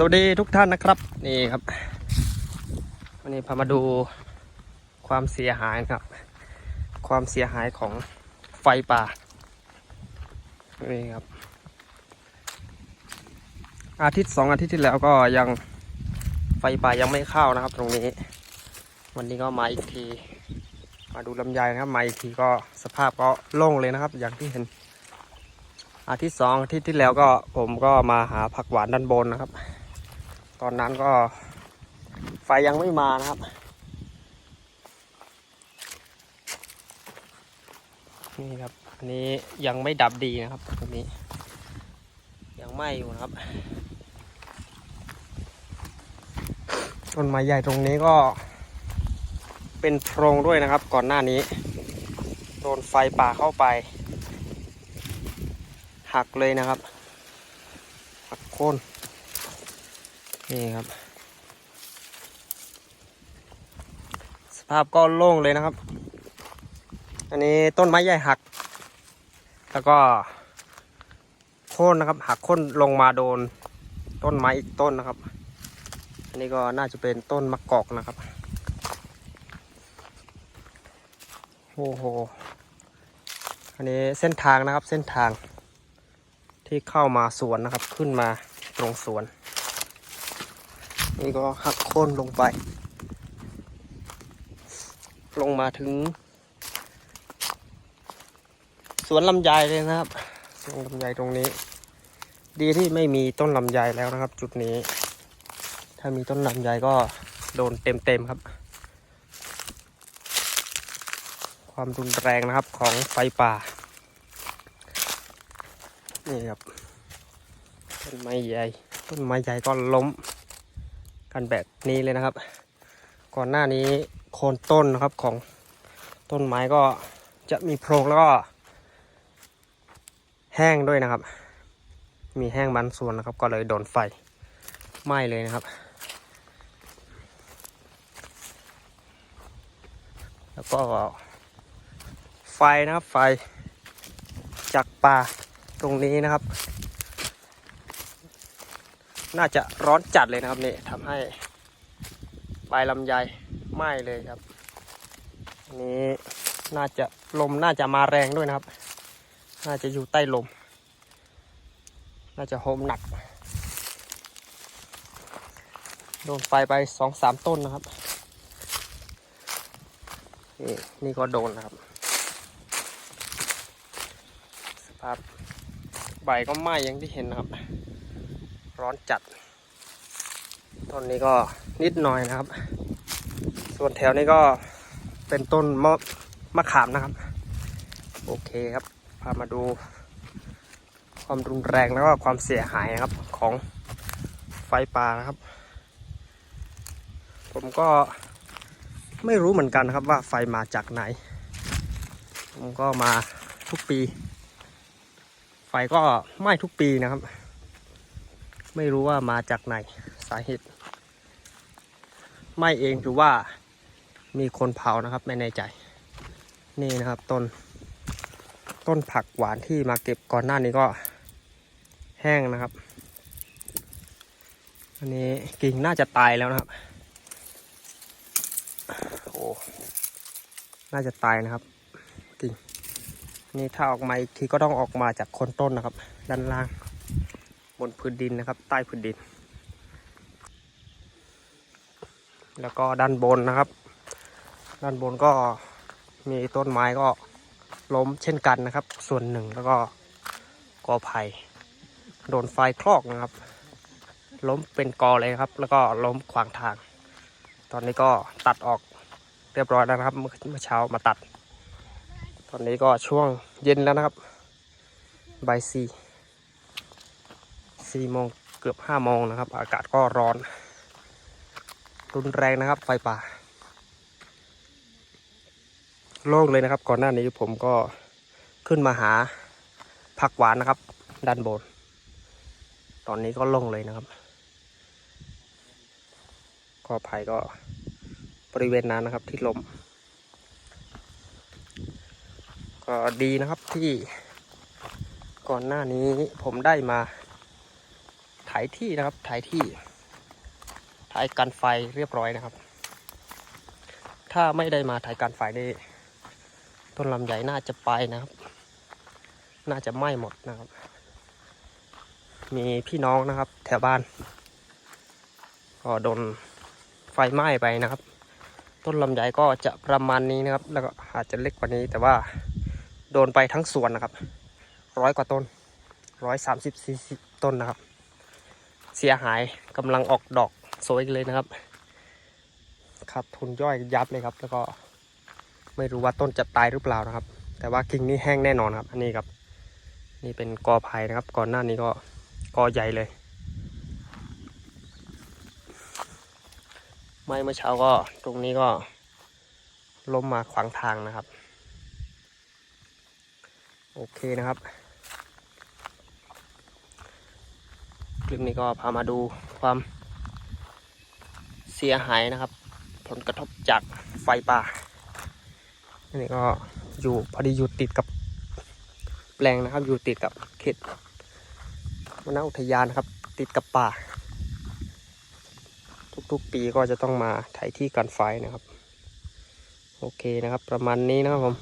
สวัสดีทุกท่านนะครับนี่ครับ วันนี้พามาดูความเสียหายครับ ความเสียหายของไฟป่านี่ครับ อาทิตย์สองอาทิตย์ที่แล้วก็ยังไฟป่ายังไม่เข้านะครับ ตรงนี้ วันนี้ก็มาอีกที มาดูลำไยนะครับมาอีกทีก็สภาพก็โล่งเลยนะครับ อย่างที่เห็นอาทิตย์สองอาทิตย์ที่แล้วก็ผมก็มาหาผักหวานด้านบนนะครับ ตอนนั้นก็ไฟยังไม่มานะครับ นี่ครับ อันนี้ยังไม่ดับดีนะครับตรงนี้ ยังไหม้อยู่นะครับ ต้นไม้ใหญ่ตรงนี้ก็ เป็นโพรงด้วยนะครับ ก่อนหน้านี้ โดนไฟป่าเข้าไป หักเลยนะครับ หักโค่น นี่ครับ สภาพก็โล่งเลยนะครับ อันนี้ต้นไม้ใหญ่หัก แล้วก็โค่นนะครับ หักโค่นลงมาโดนต้นไม้อีกต้นนะครับ อันนี้ก็น่าจะเป็นต้นมะกอกนะครับ โอ้โห อันนี้เส้นทางนะครับเส้นทางที่เข้ามาสวนนะครับขึ้นมาตรงสวน นี่ก็หักโค่นลงไป ลงมาถึง สวนลำไยเลยนะครับสวนลำไยตรงนี้ ดีที่ไม่มีต้นลำไยแล้วนะครับ จุดนี้ ถ้ามีต้นลำไยก็โดนเต็มๆครับ ความรุนแรงนะครับของไฟป่า นี่ครับต้นไม้ใหญ่ต้นไม้ใหญ่ก็ล้ม กันแบบนี้เลยนะครับ ก่อนหน้านี้โคนต้นนะครับของต้นไม้ก็จะมีโพรงแล้วก็ แห้งด้วยนะครับ มีแห้งบางส่วนนะครับ ก็เลยโดนไฟไหม้เลยนะครับ แล้วก็ไฟนะครับไฟจากป่าตรงนี้นะครับ น่าจะร้อนจัดเลยนะครับนี่ทำให้ใบลำไยไหม้เลยครับนี้น่าจะลมน่าจะมาแรงด้วยนะครับ น่าจะอยู่ใต้ลม น่าจะโฮมหนักโดนไฟไปสองสามต้นนะครับนี่นี่ก็โดนนะครับ สภาพใบก็ไหม้อย่างที่เห็นนะครับ ร้อนจัด ต้นนี้ก็นิดหน่อยนะครับ ส่วนแถวนี้ก็เป็นต้นมะมะขามนะครับ โอเคครับ พามาดู ความรุนแรงแล้วก็ความเสียหายนะครับของไฟป่านะครับ ผมก็ไม่รู้เหมือนกันนะครับว่าไฟมาจากไหน ผมก็มาทุกปี ไฟก็ไหม้ทุกปีนะครับ ไม่รู้ว่ามาจากไหนสาเหตุไม้เองหรือว่ามีคนเผานะครับไม่แน่ใจ นี่นะครับต้นต้นผักหวานที่มาเก็บก่อนหน้านี้ก็แห้งนะครับ อันนี้กิ่งน่าจะตายแล้วนะครับ โอ้ น่าจะตายนะครับ กิ่ง นี่ถ้าออกมาอีกทีก็ต้องออกมาจากคนต้นนะครับ ด้านล่าง บนพื้นดินนะครับ ใต้พื้นดิน แล้วก็ด้านบนนะครับ ด้านบนก็มีต้นไม้ก็ล้มเช่นกันนะครับ ส่วนหนึ่งแล้วก็กอไผ่โดนไฟคลอกนะครับ ล้มเป็นกอเลยครับ แล้วก็ล้มขวางทาง ตอนนี้ก็ตัดออกเรียบร้อยแล้วนะครับ เมื่อเช้ามาตัด ตอนนี้ก็ช่วงเย็นแล้วนะครับบ่ายสี่ สี่โมงเกือบห้าโมงนะครับ อากาศก็ร้อน รุนแรงนะครับ ไฟป่า โล่งเลยนะครับ ก่อนหน้านี้ผมก็ขึ้นมาหาผักหวานนะครับ ด้านบน ตอนนี้ก็โล่งเลยนะครับก็ภัยก็บริเวณนั้นนะครับที่ลม ก็ดีนะครับที่ก่อนหน้านี้ผมได้มา ถ่ายที่นะครับถ่ายที่ถ่ายกันไฟเรียบร้อยนะครับ ถ้าไม่ได้มาถ่ายกันไฟนี่ต้นลำไยน่าจะไปนะครับ น่าจะไหม้หมดนะครับ มีพี่น้องนะครับ แถวบ้านก็โดนไฟไหม้ไปนะครับ ต้นลำไยก็จะประมาณนี้นะครับ แล้วก็อาจจะเล็กกว่านี้ แต่ว่าโดนไปทั้งสวนนะครับ ร้อยกว่าต้นร้อยสามสิบสี่สิบต้นนะครับ เสียหายกำลังออกดอกสวยเลยนะครับขาดทุนย่อยยับเลยครับ แล้วก็ไม่รู้ว่าต้นจะตายหรือเปล่านะครับ แต่ว่ากิ่งนี้แห้งแน่นอนครับ อันนี้ครับ นี่เป็นกอไผ่นะครับ ก่อนหน้านี้ก็กอใหญ่เลย ไม้เมื่อเช้าก็ตรงนี้ก็ล้มมาขวางทางนะครับ โอเคนะครับ คลิปนี้ก็พามาดูความเสียหายนะครับ ผลกระทบจากไฟป่านี่ก็อยู่พอดีอยู่ติดกับแปลงนะครับ อยู่ติดกับเขตวนอุทยานนะครับ ติดกับป่า ทุกๆปีก็จะต้องมาไถที่กันไฟนะครับ โอเคนะครับ ประมาณนี้นะครับผม